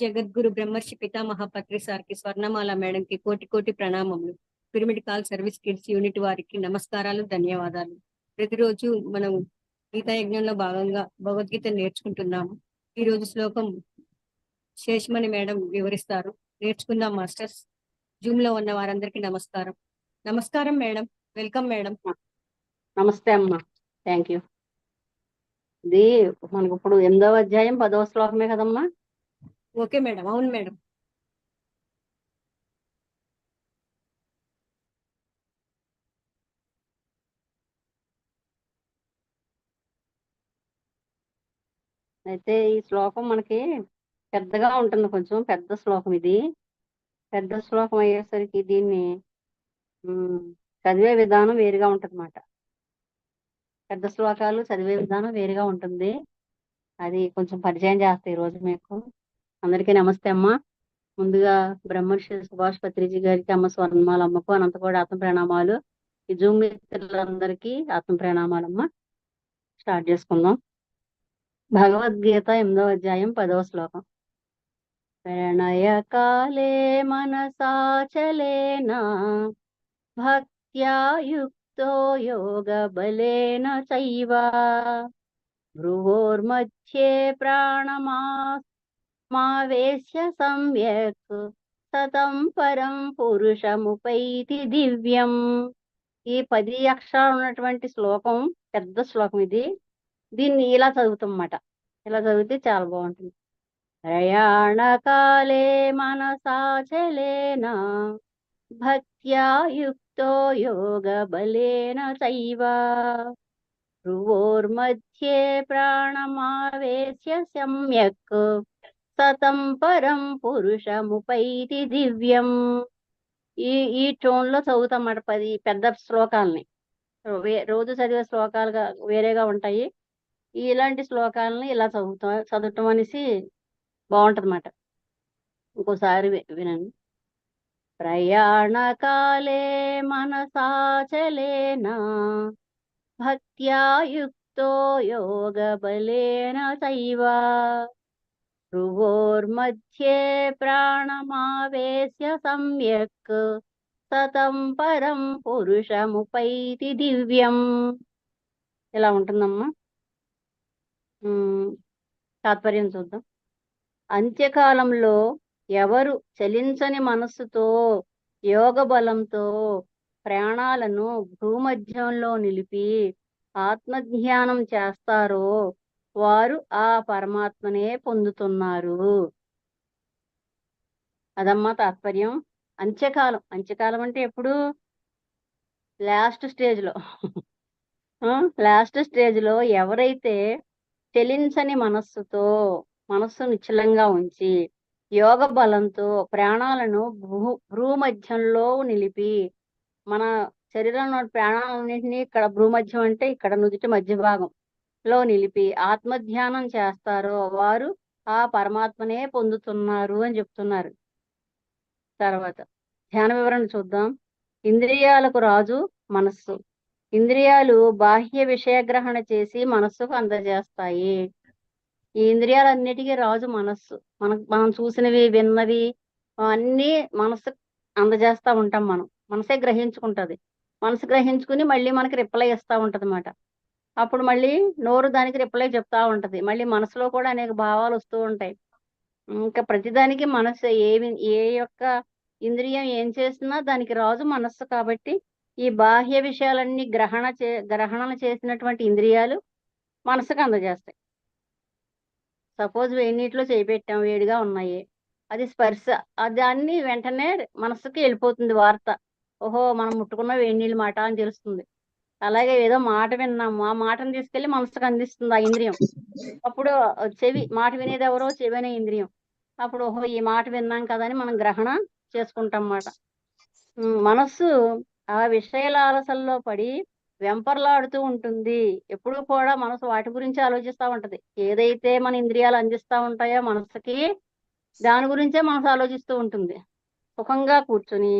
జగద్గురు బ్రహ్మర్షి పితామహ పత్రి సార్కి స్వర్ణమాల మేడంకి కోటి కోటి ప్రణామములు. Pyramid call service kids unit వారికి నమస్కారాలు ధన్యవాదాలు. ప్రతిరోజు మనం గీతా యజ్ఞంలో భాగంగా భగవద్గీత నేర్చుకుంటున్నాము. ఈ రోజు శ్లోకం శేషమణి మేడం వివరిస్తారు. నేర్చుకుందాం మాస్టర్స్. జూమ్లో ఉన్న వారందరికీ నమస్కారం. నమస్కారం మేడం. Welcome madam. నమస్తే అమ్మా. థ్యాంక్ యూ ఇది మనకు ఇప్పుడు ఎనిమిదవ అధ్యాయం పదవ శ్లోకమే కదమ్మా? ఓకే మేడం అవును మేడం. అయితే ఈ శ్లోకం మనకి పెద్దగా ఉంటుంది కొంచెం పెద్ద శ్లోకం ఇది. పెద్ద శ్లోకం అయ్యేసరికి దీన్ని చదివే విధానం వేరుగా ఉంటుంది అన్నమాట పెద్ద శ్లోకాలు చదివే విధానం వేరుగా ఉంటుంది. అది కొంచెం పరిచయం చేస్తాయి ఈ రోజు మీకు. అందరికీ నమస్తే అమ్మా. ముందుగా బ్రహ్మర్షి సుభాష్ పత్రిజీ గారికి అమ్మ స్వర్ణమాల అమ్మకు అనంతపూడి ఆత్మ ప్రణామాలు. ఈ జూమ్ మిత్రులందరికీ ఆత్మ ప్రణామాలమ్మ స్టార్ట్ చేసుకుందాం. భగవద్గీత ఎనిమిదవ అధ్యాయం పదవ శ్లోకం. ప్రణయ కాలే మనసాచలేన భక్త్యాయుక్తో యోగ బలేన చైవ? భ్రువోర్మధ్యే ప్రాణమా మావేశ్య సమ్యక్ సతం పరం పురుషముపైతి దివ్యం. ఈ పది అక్షరాలు ఉన్నటువంటి శ్లోకం పెద్ద శ్లోకం ఇది. దీన్ని ఇలా చదువుతామన్నమాట ఇలా చదివితే చాలా బాగుంటుంది. ప్రయాణ కాలే మనసాచలేన భక్త్యా యుక్తో యోగ బలేన చైవ. భ్రువోర్మధ్యే ప్రాణమావేశ్య సమ్యక్ సతం పరం పురుషముపైతి దివ్యం. ఈ ఈ టోన్లో చదువుతామన్నమాట పది పెద్ద శ్లోకాలని. రోజు చదివే శ్లోకాలుగా వేరేగా ఉంటాయి. ఇలాంటి శ్లోకాలని ఇలా చదువుతాం చదవటం అనేసి బాగుంటది అన్నమాట ఇంకోసారి వినండి. ప్రయాణ కాలే భక్త్యాయుక్తో యోగ యుక్తో యోగ బలేన చైవ భ్రువోర్మధ్యే ప్రాణమావేశ్య సమ్యక్ సతం పరం పురుషముపైతి దివ్యం ఇలా ఉంటుందమ్మా తాత్పర్యం చూద్దాం. అంత్యకాలంలో ఎవరు చలించని మనస్సుతో యోగ బలంతో ప్రాణాలను భూమధ్యంలో నిలిపి ఆత్మజ్ఞానం చేస్తారో వారు ఆ పరమాత్మనే పొందుతున్నారు. అదమ్మా తాత్పర్యం. అంత్యకాలం. అంత్యకాలం అంటే ఎప్పుడు? లాస్ట్ స్టేజ్లో. లాస్ట్ స్టేజ్లో ఎవరైతే చెలించని మనస్సుతో మనస్సు నిశ్చలంగా ఉంచి యోగ బలంతో ప్రాణాలను భూ భూమధ్యంలో నిలిపి మన శరీరంలో ప్రాణాలన్నింటినీ ఇక్కడ భూమధ్యం అంటే ఇక్కడ నుదుటి మధ్య భాగం లో నిలిపి ఆత్మధ్యానం చేస్తారో వారు ఆ పరమాత్మనే పొందుతున్నారు అని చెప్తున్నారు. తర్వాత ధ్యాన వివరణ చూద్దాం. ఇంద్రియాలకు రాజు మనస్సు. ఇంద్రియాలు బాహ్య విషయగ్రహణ చేసి మనస్సుకు అందజేస్తాయి. ఈ ఇంద్రియాలన్నిటికీ రాజు మనస్సు. మనకు మనం చూసినవి విన్నవి అన్నీ మనస్సు అందజేస్తా ఉంటాం మనం. మనసే గ్రహించుకుంటది. మనసు గ్రహించుకుని మళ్ళీ మనకి రిప్లై ఇస్తా ఉంటది అన్నమాట అప్పుడు మళ్ళీ నోరు దానికి రిప్లై చెప్తా ఉంటది. మళ్ళీ మనసులో కూడా అనేక భావాలు వస్తూ ఉంటాయి. ఇంకా ప్రతిదానికి మనసు ఏమి ఏ యొక్క ఇంద్రియం ఏం చేసినా దానికి రాజు మనస్సు కాబట్టి ఈ బాహ్య విషయాలన్నీ గ్రహణ చే గ్రహణలు చేసినటువంటి ఇంద్రియాలు మనసుకు అందజేస్తాయి. సపోజ్ వేడి నీటిలో వేడిగా ఉన్నాయి. అది స్పర్శ. అది దాన్ని వెంటనే మనసుకి వెళ్ళిపోతుంది వార్త. ఓహో మనం ముట్టుకున్న వేడి నీళ్ళు మాట అని తెలుస్తుంది. అలాగే ఏదో మాట విన్నాము. ఆ మాటను తీసుకెళ్ళి మనసుకు అందిస్తుంది ఆ ఇంద్రియం. అప్పుడు చెవి మాట వినేది ఎవరో? చెవి అనే ఇంద్రియం. అప్పుడు ఓహో ఈ మాట విన్నాం కదా అని మనం గ్రహణ చేసుకుంటాం అన్నమాట మనస్సు ఆ విషయాల ఆలసల్లో పడి వెంపర్లాడుతూ ఉంటుంది. ఎప్పుడు కూడా మనసు వాటి గురించి ఆలోచిస్తూ ఉంటది. ఏదైతే మన ఇంద్రియాలు అందిస్తూ ఉంటాయో మనసుకి దాని గురించే మనసు ఆలోచిస్తూ ఉంటుంది. సుఖంగా కూర్చుని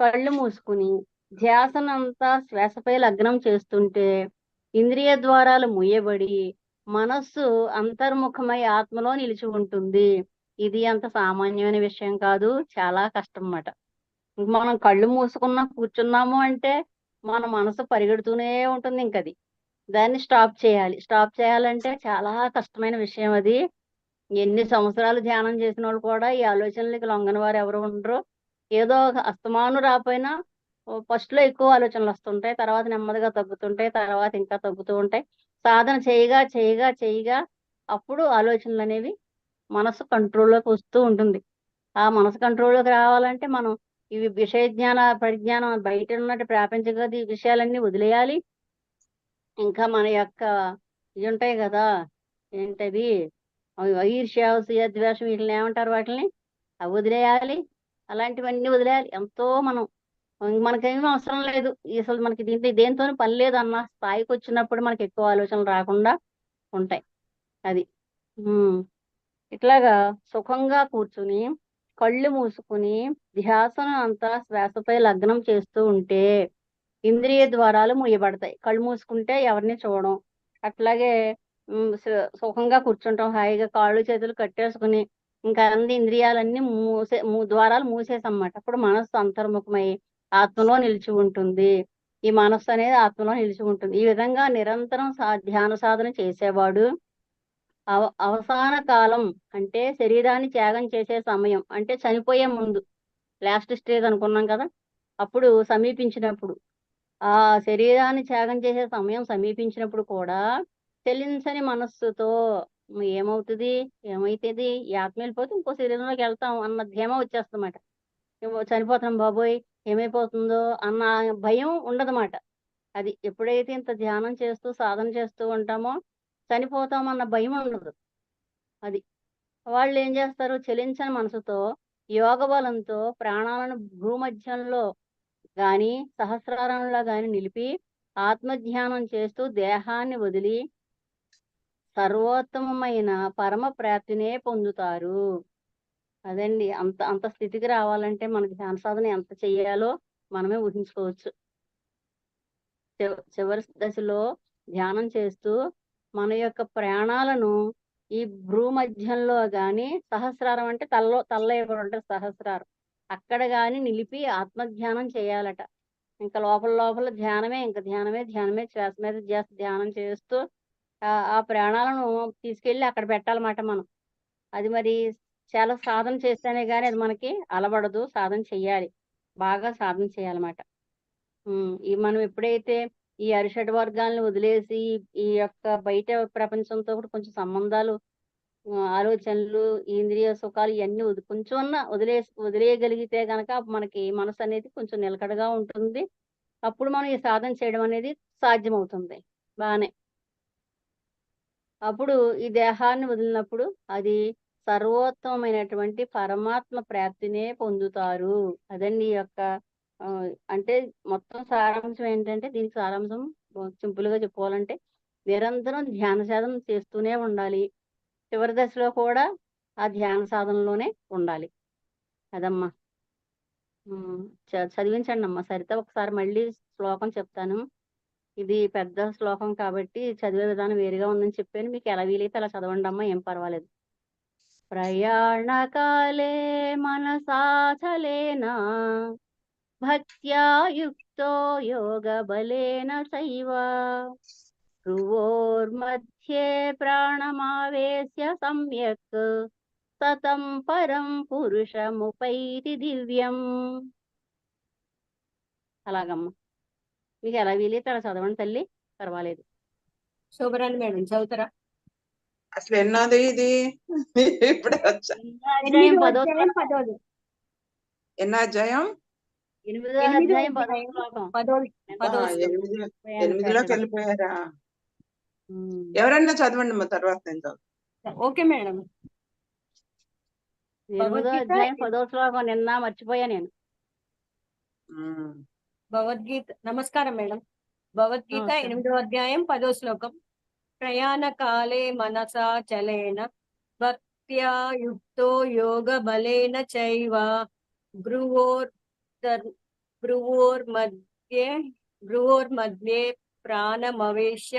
కళ్ళు మూసుకుని ధ్యాసనంతా శ్వాసపై లగ్నం చేస్తుంటే ఇంద్రియ ద్వారాలు ముయ్యబడి మనస్సు అంతర్ముఖమై ఆత్మలో నిలిచి ఉంటుంది. ఇది అంత సామాన్యమైన విషయం కాదు చాలా కష్టం అన్నమాట మనం కళ్ళు మూసుకున్నా కూర్చున్నాము అంటే మన మనసు పరిగెడుతూనే ఉంటుంది ఇంకది. దాన్ని స్టాప్ చేయాలి. స్టాప్ చేయాలంటే చాలా కష్టమైన విషయం అది. ఎన్ని సంవత్సరాలు ధ్యానం చేసిన వాళ్ళు కూడా ఈ ఆలోచనలకి లొంగని వారు ఎవరు ఉండరు. ఏదో ఒక అస్తమాను రాపోయినా ఫస్ట్లో ఎక్కువ ఆలోచనలు వస్తుంటాయి తర్వాత నెమ్మదిగా తగ్గుతుంటాయి తర్వాత ఇంకా తగ్గుతూ ఉంటాయి. సాధన చేయగా చేయగా చేయగా అప్పుడు ఆలోచనలు అనేవి మనసు కంట్రోల్లోకి వస్తూ ఉంటుంది. ఆ మనసు కంట్రోల్లోకి రావాలంటే మనం ఇవి విషయ జ్ఞాన పరిజ్ఞానం బయట ఉన్నట్టు ప్రాపంచిక ది- విషయాలన్నీ వదిలేయాలి. ఇంకా మన యొక్క ఇవి ఉంటాయి కదా ఏంటది? అవి ఈర్ష్య అసూయ, ద్వేషం వీటిని ఏమంటారు వాటిని అవి వదిలేయాలి. అలాంటివన్నీ వదిలేయాలి. ఎంతో మనం మనకేమీ అవసరం లేదు. అసలు మనకి దీంట్లో దేంతో పని లేదు అన్న స్థాయికి వచ్చినప్పుడు మనకి ఎక్కువ ఆలోచనలు రాకుండా ఉంటాయి. అది. ఇట్లాగా సుఖంగా కూర్చుని కళ్ళు మూసుకుని ధ్యాసను అంతా శ్వాసపై లగ్నం చేస్తూ ఉంటే ఇంద్రియ ద్వారాలు మూయబడతాయి. కళ్ళు మూసుకుంటే ఎవరిని చూడడం. అట్లాగే సుఖంగా కూర్చుంటాం. హాయిగా కాళ్ళు చేతులు కట్టేసుకుని ఇంకా అన్ని ఇంద్రియాలన్నీ మూసే ద్వారాలు మూసేసన్నమాట. అప్పుడు మనస్సు అంతర్ముఖమై ఆత్మలో నిలిచి ఉంటుంది. ఈ మనస్సు అనేది ఆత్మలో నిలిచి ఉంటుంది. ఈ విధంగా నిరంతరం సా ధ్యాన సాధన చేసేవాడు అవ అవసాన కాలం అంటే శరీరాన్ని త్యాగం చేసే సమయం అంటే చనిపోయే ముందు లాస్ట్ స్టేజ్ అనుకున్నాం కదా అప్పుడు సమీపించినప్పుడు. ఆ శరీరాన్ని త్యాగం చేసే సమయం సమీపించినప్పుడు కూడా చెల్లించని మనస్సుతో ఏమవుతుంది? ఏమైతుంది? ఈ ఆత్మ వెళ్ళిపోతే ఇంకో శరీరంలోకి వెళ్తాం అన్న ధీమ వచ్చేస్తుందన్నమాట. చనిపోతున్నాం చనిపోతాం బాబోయ్ ఏమైపోతుందో అన్న భయం ఉండదన్నమాట. అది ఎప్పుడైతే ఇంత ధ్యానం చేస్తూ సాధన చేస్తూ ఉంటామో చనిపోతామన్న భయం ఉండదు. అది వాళ్ళు ఏం చేస్తారు? చెలించని మనసుతో యోగ బలంతో ప్రాణాలను భూమధ్యంలో గాని సహస్రారంలో గాని నిలిపి ఆత్మధ్యానం చేస్తూ దేహాన్ని వదిలి సర్వోత్తమమైన పరమ ప్రాప్తినే పొందుతారు. అదండి. అంత అంత స్థితికి రావాలంటే మన ధ్యాన సాధన ఎంత చెయ్యాలో మనమే ఊహించుకోవచ్చు. చివరి దశలో ధ్యానం చేస్తూ మన యొక్క ప్రాణాలను ఈ భ్రూమధ్యంలో గాని సహస్రారం అంటే తలలో తల్ల ఇక్కడ ఉంటుంది? సహస్రారం. అక్కడ గాని నిలిపి ఆత్మధ్యానం చేయాలట. ఇంకా లోపల లోపల ధ్యానమే ఇంకా ధ్యానమే ధ్యానమే శ్వాస మీద ధ్యాస ధ్యానం చేస్తూ ఆ ఆ ప్రాణాలను తీసుకెళ్ళి అక్కడ పెట్టాలన్నమాట మనం. అది మరి చాలా సాధన చేస్తేనే కానీ అది మనకి అలవడదు సాధన చెయ్యాలి. బాగా సాధన చేయాలన్నమాట. ఈ మనం ఎప్పుడైతే ఈ అరిషడ్ వర్గాలను వదిలేసి ఈ యొక్క బయట ప్రపంచంతో కూడా కొంచెం సంబంధాలు ఆలోచనలు ఇంద్రియ సుఖాలు ఇవన్నీ వది కొంచెం ఉన్న వదిలే వదిలేయగలిగితే గనక మనకి మనసు అనేది కొంచెం నిలకడగా ఉంటుంది. అప్పుడు మనం ఈ సాధన చేయడం అనేది సాధ్యమవుతుంది. బాగానే అప్పుడు ఈ దేహాన్ని వదిలినప్పుడు అది సర్వోత్తమైనటువంటి పరమాత్మ ప్రాప్తినే పొందుతారు. అదండి ఈ యొక్క అంటే మొత్తం సారాంశం ఏంటంటే దీనికి సారాంశం సింపుల్గా చెప్పుకోవాలంటే నిరంతరం ధ్యాన సాధన చేస్తూనే ఉండాలి. చివరి దశలో కూడా ఆ ధ్యాన సాధనలోనే ఉండాలి. అదమ్మా. చ- చదివించండి అమ్మా. సరిత ఒకసారి మళ్ళీ శ్లోకం చెప్తాను. ఇది పెద్ద శ్లోకం కాబట్టి చదివే విధానం వేరుగా ఉందని చెప్పాను. మీకు ఎలా వీలైతే అలా చదవండి అమ్మా. ఏం పర్వాలేదు. ప్రయాణకాలే సాధలేనా భక్త్యాయుక్తో యోగబలేన సైవ భ్రువోర్मध्ये ప్రాణమావేశ్య సమ్యక్ తతం పరం పురుషముపైతి దివ్యం. అలాగమ్మ. మీకు ఎలా వీలైతే అలా చదవండి తల్లి. పర్వాలేదు. శుభరాని మేడం. చదువుతారా? అసలు ఎన్నోది ఇది ఇప్పుడే వచ్చా అధ్యాయం పదో అధ్యాయం శ్లోకం. పదోది ఎన్నో అధ్యాయం ఎనిమిదో ఎనిమిదో అధ్యాయం పదో అధ్యాయం. శ్లోకం పదోది ఆ, పదో శ్లోకం. ఎనిమిది ప్రయాణ ఎనిమిదిలోకి పెట్టడం. వెళ్ళిపోయారా ఉమ్. ఎవరన్నా చదవండి మా తర్వాత నేను చదువుతా. ఓకే మేడం ఎనిమిదో భగవద్గీత అధ్యాయం పదో శ్లోకం నిన్న మర్చిపోయా నేను ఉమ్. భగవద్గీత నమస్కారం మేడం భగవద్గీత నమస్కారం. ఎనిమిదో అధ్యాయం పదో శ్లోకం ప్రయాణ కాలే మనసా చలేన భక్త్యా యుక్తో యోగ బలేన చైవ భ్రువోర్ భ్రువోర్ మధ్యే భ్రువోర్ మధ్యే ప్రాణమవేశ్య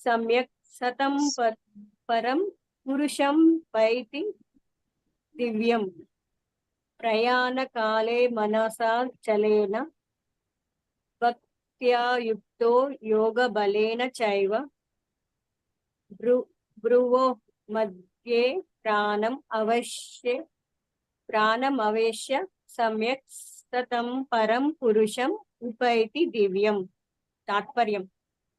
సమ్యక్ సతం పర్- పరం పురుషం పైతి దివ్యం ప్రయాణకాలే మనసా చలేన భక్త్యా యుక్తో యోగ బలేన చైవ భ్రు భ్రువో మధ్యే ప్రాణం అవశ్య ప్రాణం అవేశ్య సమ్యక్ సతం పరం పురుషం ఉపైతి దివ్యం. తాత్పర్యం.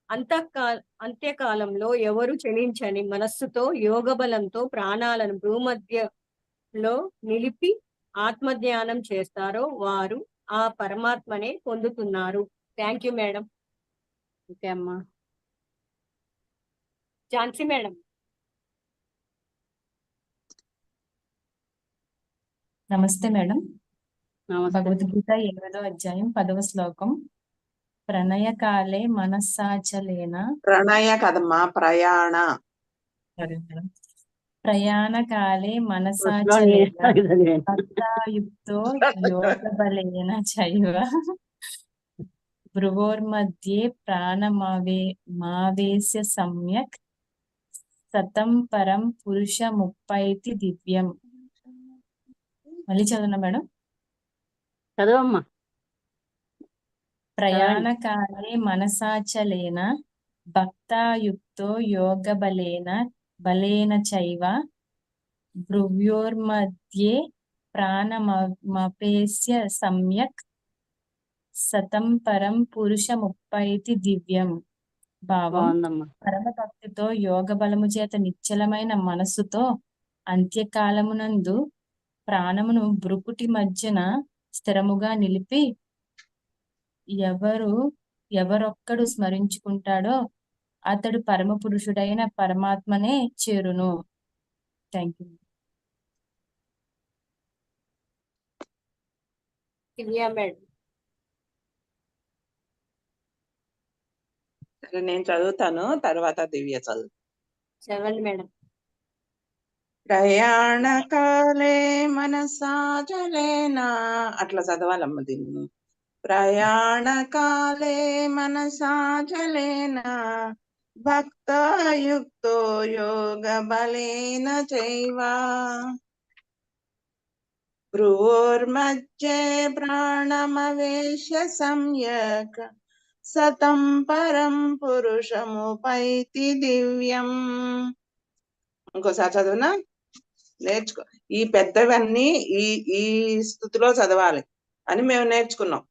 అంతకా అంత్యకాలంలో ఎవరు చలించని మనస్సుతో యోగ బలంతో ప్రాణాలను భూమధ్యలో నిలిపి ఆత్మధ్యానం చేస్తారో వారు ఆ పరమాత్మనే పొందుతున్నారు. Thank you madam. ఓకే అమ్మా. ఝాన్సీ మేడం. నమస్తే మేడం. భగవద్గీత ఎనిమిదో అధ్యాయం పదవ శ్లోకం. ప్రణయకాలే మనస్సాచలేన. ప్రణయ కదమ్మా ప్రయాణ. ప్రయాణకాలే కృష్ణ మనసాచలేన చదివాను. భక్తాయుక్తో యోగ బలేన చైవ. భ్రువోర్మధ్యే ప్రాణమావే మావేశ సమ్యక్ సతం పరం పురుష ముప్పైతి దివ్యం. మళ్ళీ చదవనా మేడం? చదవమ్మా. ప్రయాణకాలే మనసాచలేన భక్తాయుక్తో యోగ బలేన బలేన చైవ భ్రువ్యోర్మధ్యే ప్రాణమపేస్య సమ్యక్ సతం పరం పురుష ముప్పైతి దివ్యం. భావం పరమ భక్తితో యోగ బలము చేత నిశ్చలమైన మనస్సుతో అంత్యకాలమునందు ప్రాణమును బ్రుకుటి మధ్యన స్థిరముగా నిలిపి ఎవరు ఎవరొక్కడు స్మరించుకుంటాడో అతడు పరమ పురుషుడైన పరమాత్మనే చేరును. Thank you madam. సరే నేను చదువుతాను తర్వాత దివ్య చదువు. చదవండి మేడం. ప్రయాణకాలే మనసాజలేనా అట్లా చదవాలమ్మ దీన్ని. ప్రయాణకాలే మనసాజలేనా భక్తయుక్తో యోగ బలేన చైవా భ్రువోర్మధ్యే ప్రాణమవేశ్య సంయక్ సతం పరం పురుషముపైతి దివ్యం. ఇంకోసారి చదువునా? నేర్చుకో. ఈ పెద్దవన్నీ ఈ ఈ స్థుతిలో చదవాలి అని మేము నేర్చుకున్నాం.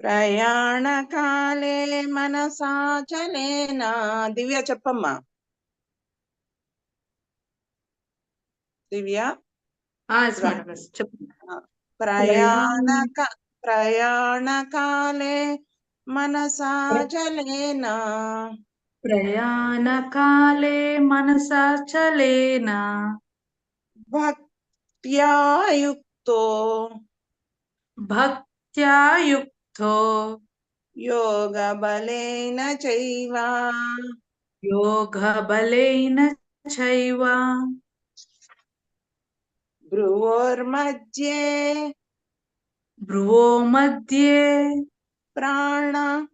ప్రయాణకాలే మనసాచలేనా దివ్య చెప్పమ్మా. దివ్య? ప్రయాణక ప్రయాణకాలే మనసాచలేనా ప్రయాణకాలే మనసాచలేన భక్త్యాయుక్తో భక్త్యాయుక్తో యోగ బలేన చైవ? యోగబలేన చైవ? భ్రువోర్మధ్యే భ్రువో మధ్యే ప్రాణ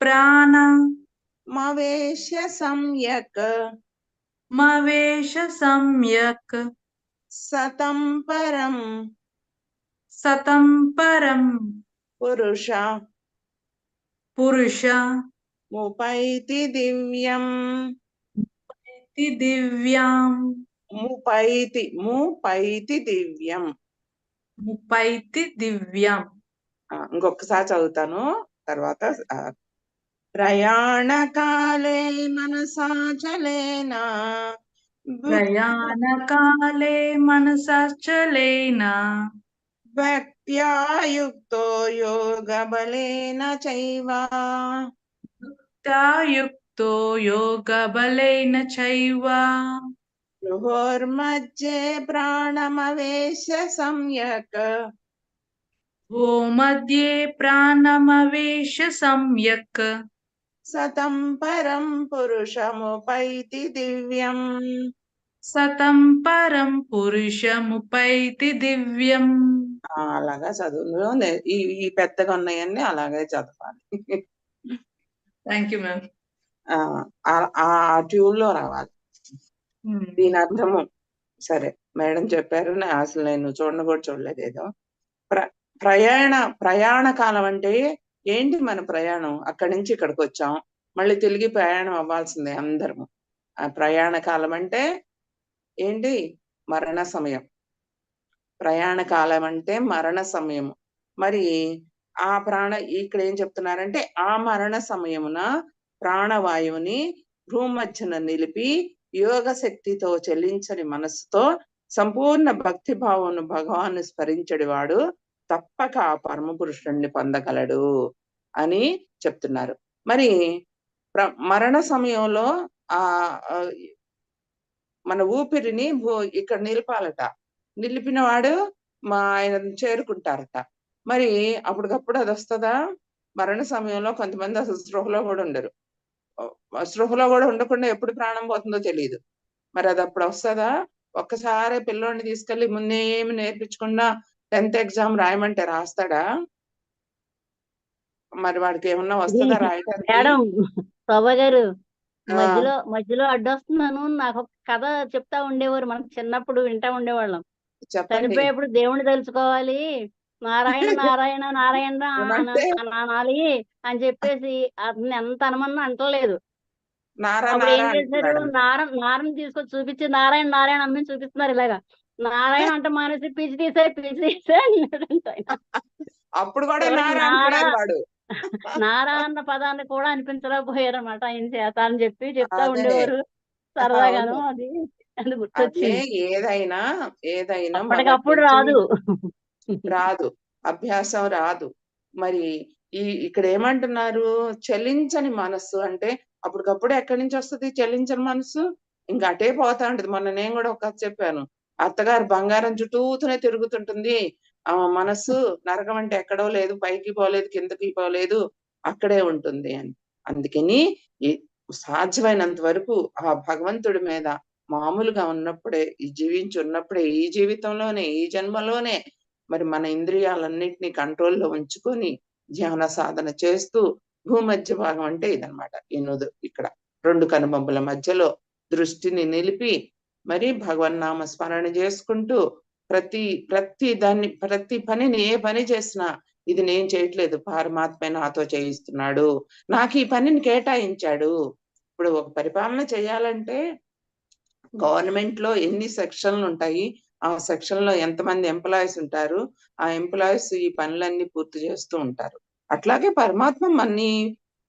ప్రాణ మవేశ్య సంయక్. మవేశ సమ్యక్ సతం పరం. సతం పరం. పురుష. పురుష. ముపైతి దివ్యం. ఇతి దివ్యాం. ముపైతి ముపైతి దివ్యం. ముపైతి దివ్యం. ఇంకొకసారి చదువుతాను. తర్వాత ప్రయాణకాలే మనసాచలేనా ప్రయాణకాలే మనసాచలేన భక్త్యాయుక్తో యోగ బలేన చైవ? యుక్తో యోగబలేన చైవ? ప్రాణమవేశ్య సంయక్ ఓ మధ్యే ప్రాణమవేశ సమ్యక్ సతం పరం పురుషముపైతి దివ్యం సతం పరం పురుషముపైతి దివ్యం అలాగా చదువులో నే- ఈ పెద్దగా ఉన్నాయన్నీ అలాగే చదవాలి. థ్యాంక్ యూ మ్యామ్ ఆ ట్యూన్లో రావాలి. దీని అర్థము. సరే మేడం చెప్పారు నా అసలు నేను చూడను కూడా చూడలేదు ఏదో. ప్ర ప్రయాణ ప్రయాణ కాలం అంటే ఏంటి మన ప్రయాణం? అక్కడి నుంచి ఇక్కడికి వచ్చాం. మళ్ళీ తిరిగి ప్రయాణం అవ్వాల్సిందే అందరము. ఆ ప్రయాణ కాలం అంటే ఏంటి? మరణ సమయం. ప్రయాణ కాలం అంటే మరణ సమయం. మరి ఆ ప్రాణ ఇక్కడ ఏం చెప్తున్నారంటే ఆ మరణ సమయమున ప్రాణవాయువుని భూమధ్యన నిలిపి యోగ శక్తితో చెల్లించని మనస్సుతో సంపూర్ణ భక్తి భావంను భగవాను స్మరించడి వాడు తప్పక ఆ పరమ పురుషుణ్ణి పొందగలడు అని చెప్తున్నారు. మరి ప్ర- మరణ సమయంలో ఆ మన ఊపిరిని భూ- ఇక్కడ నిలిపాలట. నిలిపిన వాడు మా ఆయన చేరుకుంటారట. మరి అప్పటికప్పుడు అది వస్తుందా మరణ సమయంలో కొంతమంది అసలు స్పృహలో కూడా ఉండరు. స్పృహలో కూడా ఉండకుండా ఎప్పుడు ప్రాణం పోతుందో తెలియదు మరి అది అప్పుడు వస్తుందా? ఒక్కసారి పిల్లోడిని తీసుకెళ్ళి ముందేమి నేర్పించకుండా టెన్త్ ఎగ్జామ్ రాయమంటే రాస్తాడా? మరి వాడికి ఏమన్నా వస్తుందా శోభా గారు మధ్యలో మధ్యలో అడ్డొస్తున్నాను. నాకు ఒక కథ చెప్తా ఉండేవారు. మనం చిన్నప్పుడు వింటా ఉండేవాళ్ళం. చనిపోయేప్పుడు దేవుణ్ణి తెలుసుకోవాలి నారాయణ నారాయణ నారాయణ అనాలి అని చెప్పేసి అతన్ని ఎంత అనమన్నా అంటలేదు. అప్పుడు ఏం చేశారు నారం నారం తీసుకొచ్చి చూపించి నారాయణ నారాయణ అమ్మని చూపిస్తున్నారు ఇలాగా. నారాయణ అంటే మానేసి పిచ్చి తీసే పిచ్చి తీసే. అప్పుడు కూడా నారా అన్న పదాన్ని కూడా అనిపించలేకపోయారన్నమాట ఆయన చేత అని చెప్పి చెప్తా. ఉండేవారు సరదాగాను. అది. అది గుర్తొచ్చింది. ఏదైనా ఏదైనా అప్పటికప్పుడు రాదు. రాదు అభ్యాసం రాదు. మరి ఈ ఇక్కడ ఏమంటున్నారు? చలించని మనస్సు అంటే అప్పటికప్పుడు ఎక్కడి నుంచి వస్తుంది చలించని మనసు ఇంకా అటే పోతా ఉంటది. మొన్న నేను కూడా ఒక చెప్పాను. అత్తగారు బంగారం చుట్టూతూనే తిరుగుతుంటుంది. ఆ మనస్సు నరకం అంటే ఎక్కడో లేదు పైకి పోలేదు కిందకి పోలేదు అక్కడే ఉంటుంది అని. అందుకని సాధ్యమైనంత వరకు ఆ భగవంతుడి మీద మామూలుగా ఉన్నప్పుడే ఈ జీవించి ఉన్నప్పుడే ఈ జీవితంలోనే ఈ జన్మలోనే మరి మన ఇంద్రియాలన్నింటినీ కంట్రోల్లో ఉంచుకొని ధ్యాన సాధన చేస్తూ భూమధ్య భాగం అంటే ఇదనమాట ఎనుదు ఇక్కడ రెండు కనుబొమ్మల మధ్యలో దృష్టిని నిలిపి మరి భగవన్నామ స్మరణ చేసుకుంటూ ప్రతి ప్రతి దాన్ని ప్రతి పనిని ఏ పని చేసినా ఇది నేను చేయట్లేదు పరమాత్మ నాతో చేయిస్తున్నాడు నాకు ఈ పనిని కేటాయించాడు. ఇప్పుడు ఒక పరిపాలన చేయాలంటే గవర్నమెంట్లో ఎన్ని సెక్షన్లు ఉంటాయి ఆ సెక్షన్లో ఎంతమంది ఎంప్లాయీస్ ఉంటారు ఆ ఎంప్లాయీస్ ఈ పనులన్నీ పూర్తి చేస్తూ ఉంటారు. అట్లాగే పరమాత్మ మన్ని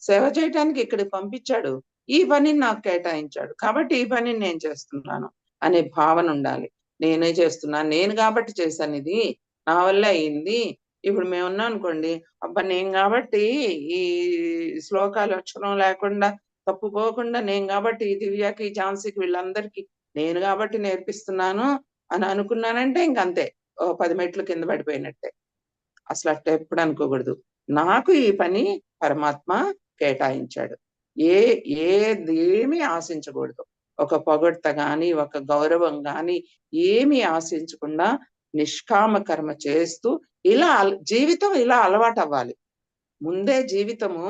సేవ చేయటానికి ఇక్కడికి పంపించాడు. ఈ పనిని నాకు కేటాయించాడు. కాబట్టి ఈ పనిని నేను చేస్తున్నాను అనే భావన ఉండాలి. నేనే చేస్తున్నాను. నేను కాబట్టి చేశాను ఇది. నా వల్ల అయింది. ఇప్పుడు మేము ఉన్నాం అనుకోండి. అబ్బా నేను కాబట్టి ఈ శ్లోకాలు అక్షరం లేకుండా తప్పుకోకుండా నేను కాబట్టి ఈ దివ్యాకి ఝాన్సీకి వీళ్ళందరికీ నేను కాబట్టి నేర్పిస్తున్నాను. అని అనుకున్నానంటే ఇంకంతే పది మెట్లు కింద పడిపోయినట్టే. అసలు అట్ట ఎప్పుడు అనుకోకూడదు. నాకు ఈ పని పరమాత్మ కేటాయించాడు. ఏ ఏదేమీ ఆశించకూడదు. ఒక పొగడ్త గాని ఒక గౌరవం గాని ఏమీ ఆశించకుండా నిష్కామ కర్మ చేస్తూ ఇలా జీవితం ఇలా అలవాటు అవ్వాలి ముందే జీవితము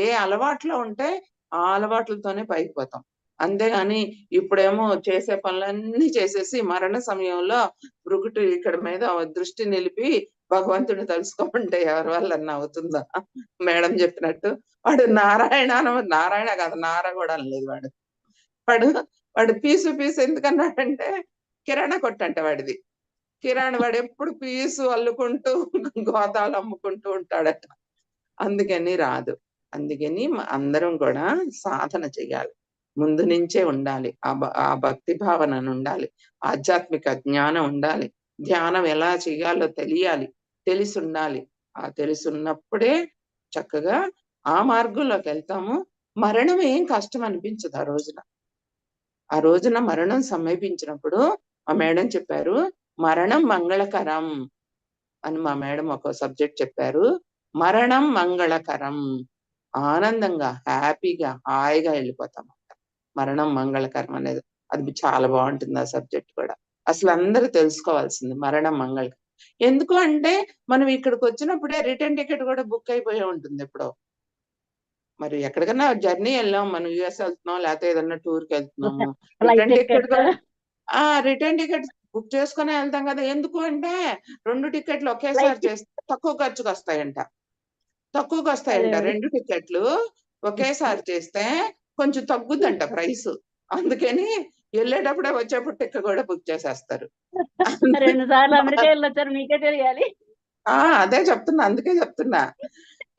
ఏ అలవాట్లో ఉంటే ఆ అలవాట్లతోనే పైకి పోతాం. అంతేగాని ఇప్పుడేమో చేసే పనులన్నీ చేసేసి మరణ సమయంలో బ్రుగుటు ఇక్కడ మీద దృష్టి నిలిపి భగవంతుని తలుసుకోమంటే ఎవరి వల్ల అవుతుందా? మేడం చెప్పినట్టు. వాడు నారాయణ అన- నారాయణ కాదు నారా కూడా అనలేదు వాడు. వాడు వాడు పీసు పీసు ఎందుకన్నాడంటే కిరాణా కొట్టంట వాడిది. కిరాణా వాడు ఎప్పుడు పీసు అల్లుకుంటూ గోతాలు అమ్ముకుంటూ ఉంటాడట. అందుకని రాదు. అందుకని అందరం కూడా సాధన చేయాలి. ముందు నుంచే ఉండాలి. ఆ భ- ఆ భక్తి భావన ఉండాలి. ఆధ్యాత్మిక జ్ఞానం ఉండాలి. ధ్యానం ఎలా చేయాలో తెలియాలి. తెలిసి ఉండాలి ఆ తెలిసి ఉన్నప్పుడే చక్కగా ఆ మార్గంలోకి వెళ్తాము. మరణం ఏం కష్టం అనిపించదు ఆ రోజున. ఆ రోజున మరణం సమీపించినప్పుడు మా మేడం చెప్పారు మరణం మంగళకరం అని మా మేడం ఒక సబ్జెక్ట్ చెప్పారు. మరణం మంగళకరం. ఆనందంగా హ్యాపీగా హాయిగా వెళ్ళిపోతాం మరణం మంగళకరం అనేది. అది చాలా బాగుంటుంది ఆ సబ్జెక్ట్ కూడా. అసలు అందరూ తెలుసుకోవాల్సింది మరణం మంగళకరం. ఎందుకు అంటే మనం ఇక్కడికి వచ్చినప్పుడే రిటర్న్ టికెట్ కూడా బుక్ అయిపోయి ఉంటుంది ఎప్పుడో. మరి ఎక్కడికన్నా జర్నీ వెళ్ళాం మనం యుఎస్ వెళ్తున్నాం లేకపోతే ఏదన్నా టూర్కి వెళ్తున్నాము రిటర్న్ టికెట్ కూడా ఆ రిటర్న్ టికెట్ బుక్ చేసుకుని వెళ్తాం కదా. ఎందుకు అంటే రెండు టికెట్లు ఒకేసారి చేస్తే తక్కువ ఖర్చుకు వస్తాయంట. తక్కువకి వస్తాయంట. రెండు టికెట్లు ఒకేసారి చేస్తే కొంచెం తగ్గుద్దంట ప్రైస్. అందుకని వెళ్ళేటప్పుడే వచ్చేప్పుడు టికెట్ కూడా బుక్ చేసేస్తారు. రెండు సార్లు అమెరికా వెళ్ళొచ్చారు మీకే తెలియాలి. ఆ అదే చెప్తున్నా అందుకే చెప్తున్నా.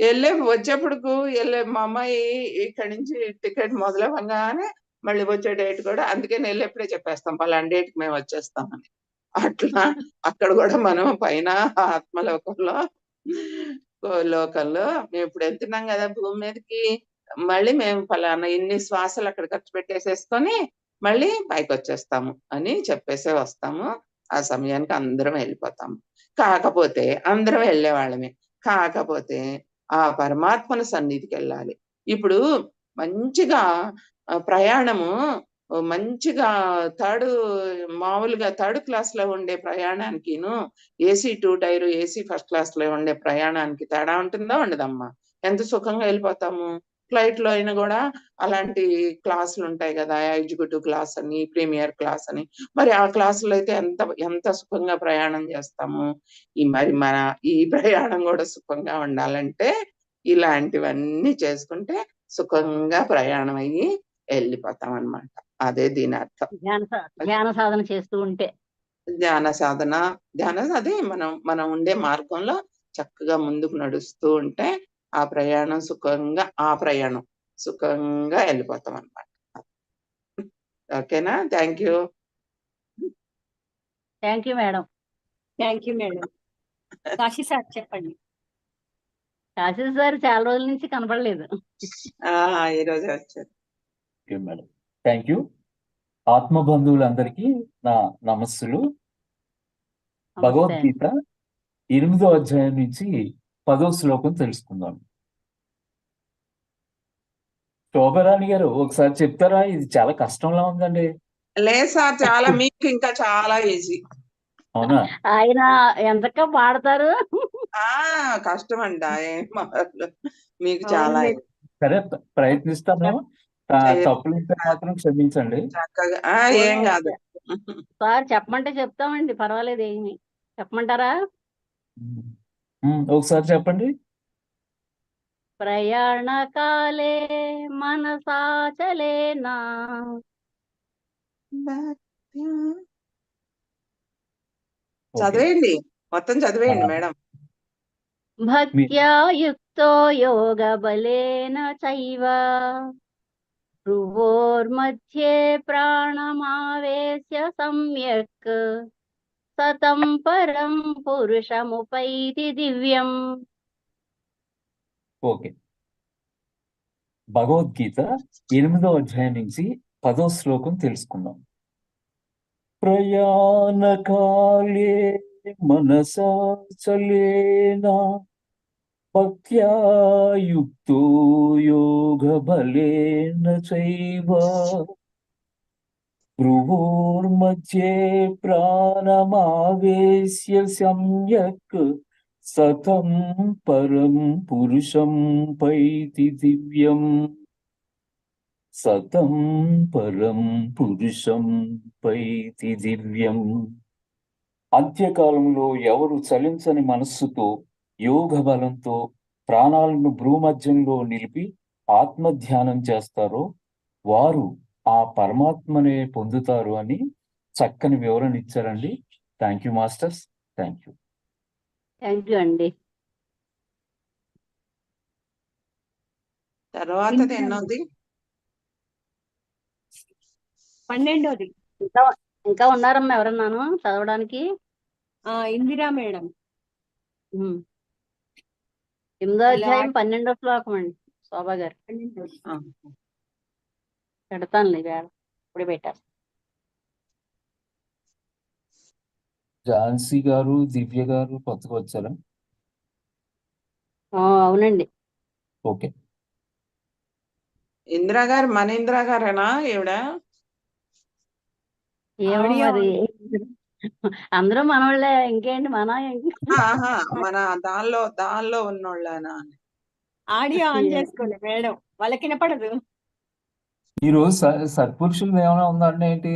వెళ్ళే వచ్చేప్పుడుకు వెళ్ళే మా అమ్మాయి ఇక్కడి నుంచి టికెట్ మొదలవ్వగానే మళ్ళీ వచ్చే డేట్ కూడా అందుకే వెళ్ళేప్పుడే చెప్పేస్తాం పలానా డేట్ మేము వచ్చేస్తామని. అట్లా అక్కడ కూడా మనం పైన ఆత్మలోకంలో లోకంలో మేము ఇప్పుడు వెళ్తున్నాం కదా భూమి మీదకి. మళ్ళీ మేము ఫలానా ఇన్ని శ్వాసలు అక్కడ ఖర్చు పెట్టేసేసుకొని మళ్ళీ పైకి వచ్చేస్తాము అని చెప్పేసే వస్తాము. ఆ సమయానికి అందరం వెళ్ళిపోతాము. కాకపోతే అందరం వెళ్ళేవాళ్ళమే. కాకపోతే ఆ పరమాత్మన సన్నిధికి వెళ్ళాలి. ఇప్పుడు మంచిగా ప్రయాణము మంచిగా థర్డ్ మామూలుగా థర్డ్ క్లాస్లో ఉండే ప్రయాణానికిను AC two tier AC first క్లాస్లో ఉండే ప్రయాణానికి తేడా ఉంటుందా ఉండదమ్మా? ఎంత సుఖంగా వెళ్ళిపోతాము? ఫ్లైట్లో అయినా కూడా అలాంటి క్లాసులు ఉంటాయి కదా ఎగ్జిక్యూటివ్ క్లాస్ అని ప్రీమియర్ క్లాస్ అని. మరి ఆ క్లాసులో అయితే ఎంత ఎంత సుఖంగా ప్రయాణం చేస్తాము? ఈ మరి మన ఈ ప్రయాణం కూడా సుఖంగా ఉండాలంటే ఇలాంటివన్నీ చేసుకుంటే సుఖంగా ప్రయాణం అయ్యి వెళ్ళిపోతాం అన్నమాట. అదే దీని అర్థం ధ్యాన సాధన చేస్తూ ఉంటే. ధ్యాన సాధన ధ్యాన అదే మనం మనం ఉండే మార్గంలో చక్కగా ముందుకు నడుస్తూ ఉంటే ఆ ప్రయాణం సుఖంగా ఆ ప్రయాణం సుఖంగా వెళ్ళిపోతాం అన్నమాట ఓకేనా? Thank you. Thank you madam. Thank you madam. Kashi sir చెప్పండి. కాశీ సార్ చాలా రోజుల నుంచి కనపడలేదు. ఈ రోజు వచ్చారు. Okay madam. Thank you. ఆత్మ బంధువులందరికీ నా నమస్సులు. భగవద్గీత ఎనిమిదో అధ్యాయం నుంచి పదో శ్లోకం తెలుసుకుందాం. శోభరాణి గారు ఒకసారి చెప్తారా? ఇది చాలా కష్టంలా ఉందండి. లేదు సార్ చాలా మీకు ఇంకా చాలా ఈజీ. అవునా? ఆయన ఎంతగా పాడతారు. ఆ కష్టం అంట. మీకు చాలా. సరే ప్ర- ప్రయత్నిస్తాను. తప్పులుంటే మాత్రం క్షమించండి. చక్కగా ఏం కాదు. సార్ చెప్పమంటే చెప్తామండి పర్వాలేదు ఏమి. చెప్పమంటారా? ఒకసారి చెప్పండి. ప్రయాణకాలే మనసాచలేనా చదివేయండి. మొత్తం చదివేయండి ah. మేడం. భక్త్యాయుక్తో యోగ బలేన చైవ. భ్రువోర్మధ్యే ప్రాణమావేశ్య సమ్యక్. సతం పరం పురుషముపైతి దివ్యం. ఓకే. భగవద్గీత ఎనిమిదో అధ్యాయం నుంచి పదో శ్లోకం తెలుసుకుందాం. ప్రయాణ కాలే చలేనా? భక్త్యాయుక్తో యోగ బలేన చైవ? భ్రువోర్మధ్యే ప్రాణమావేశ్య సమ్యక్ సతం పరం పురుషం పైతి దివ్యం. సతం పరం పురుషం పైతి దివ్యం. అంత్యకాలంలో ఎవరు చలించని మనస్సుతో యోగ బలంతో ప్రాణాలను భ్రూమధ్యంలో నిలిపి ఆత్మధ్యానం చేస్తారో వారు ఆ పరమాత్మనే పొందుతారు అని చక్కని వివరణ ఇచ్చారండి. Thank you masters. Thank you thank you అండి. తర్వాతది ఎన్నోది? పన్నెండోది. ఇంకా ఇంకా ఉన్నారమ్మా ఎవరన్నాను చదవడానికి? ఆ ఇందిరా మేడం. ఎనిమిదో అధ్యాయం పన్నెండో శ్లోకం అండి శోభా గారు. పెడతానులే ఇప్పుడు పెట్టారు ఝాన్సీ గారు దివ్య గారు కొత్తగా వచ్చారా? ఆ, అవునండి. ఓకే. ఇందిరా గారు మన ఇందిరా గారేనా ఈవిడ? ఏమో ఆవిడ మరి. అందరూ మనోళ్ళే ఇంకేంటి మన ఆహా మన దానిలో దానిలో ఉన్నోళ్ళనా అని. ఆడియో ఆన్ చేసుకోండి మేడం. వాళ్ళకి వినపడదు. ఈ రోజు స- సత్పురుషులు ఏమైనా ఉందంటే ఏంటి?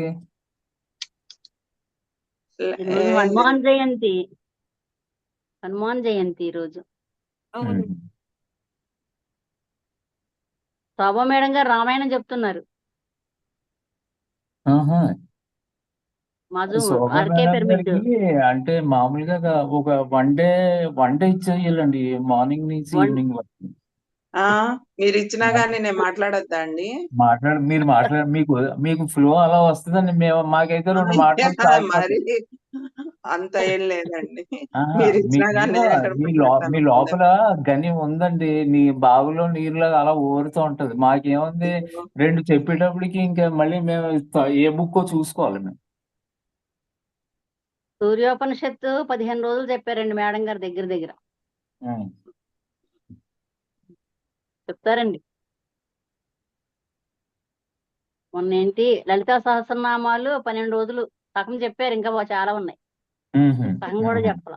హనుమాన్ జయంతి. హనుమాన్ జయంతి ఈరోజు. శోభా మేడం గారు రామాయణం చెప్తున్నారు. అంటే మామూలుగా ఒక వన్ డే వన్ డే ఇచ్చేయాలండి మార్నింగ్ నుంచి ఈవినింగ్ వరకు. మీరు ఇచ్చినా గానీ నేను మాట్లాడొద్దా అండి? మాట్లాడ మీరు మాట్లాడ మీకు మీకు ఫ్లో అలా వస్తుందండి. మేము మాకైతే రెండు మాటలు మరి. చాలు అంత ఏం లేదండి. మీ లోపల గని ఉందండి. నీ బావిలో నీరులాగా అలా ఊరుతూ ఉంటది. మాకేముంది? రెండు చెప్పేటప్పటికి ఇంకా మళ్ళీ మేము ఏ బుక్కో చూసుకోవాలి మేము. సూర్యోపనిషత్తు పదిహేను రోజులు చెప్పారండి మేడం గారి దగ్గర దగ్గర. చెప్తారండి. మొన్న ఏంటి లలితా సహస్రనామాలు పన్నెండు రోజులు సగం చెప్పారు ఇంకా చాలా ఉన్నాయి. సగం కూడా చెప్పాల.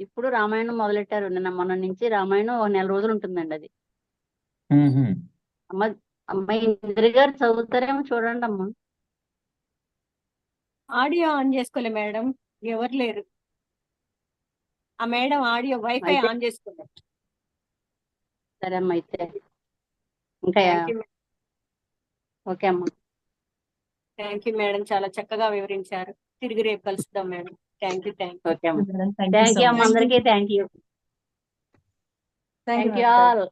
ఇప్పుడు రామాయణం మొదలెట్టారు? నిన్న మొన్న నుంచి రామాయణం ఒక నెల రోజులు ఉంటుందండి అది. అమ్మ అమ్మాయి ఇంద్రి గారు చదువుతారేమో చూడండి అమ్మ. ఆడియో ఆన్ చేసుకోలే మేడం. ఎవరు లేరు. ఆ మేడం ఆడియో వైఫై ఆన్ చేసుకోలేదు సరే అమ్మ అయితే. ఇంకా ఓకే అమ్మ. థ్యాంక్ యూ మేడం చాలా చక్కగా వివరించారు. తిరిగి రేపు కలుస్తాం madam thank you thank okay అమ్మ. థ్యాంక్ యూ అమ్మ. అందరికీ thank you thank you all.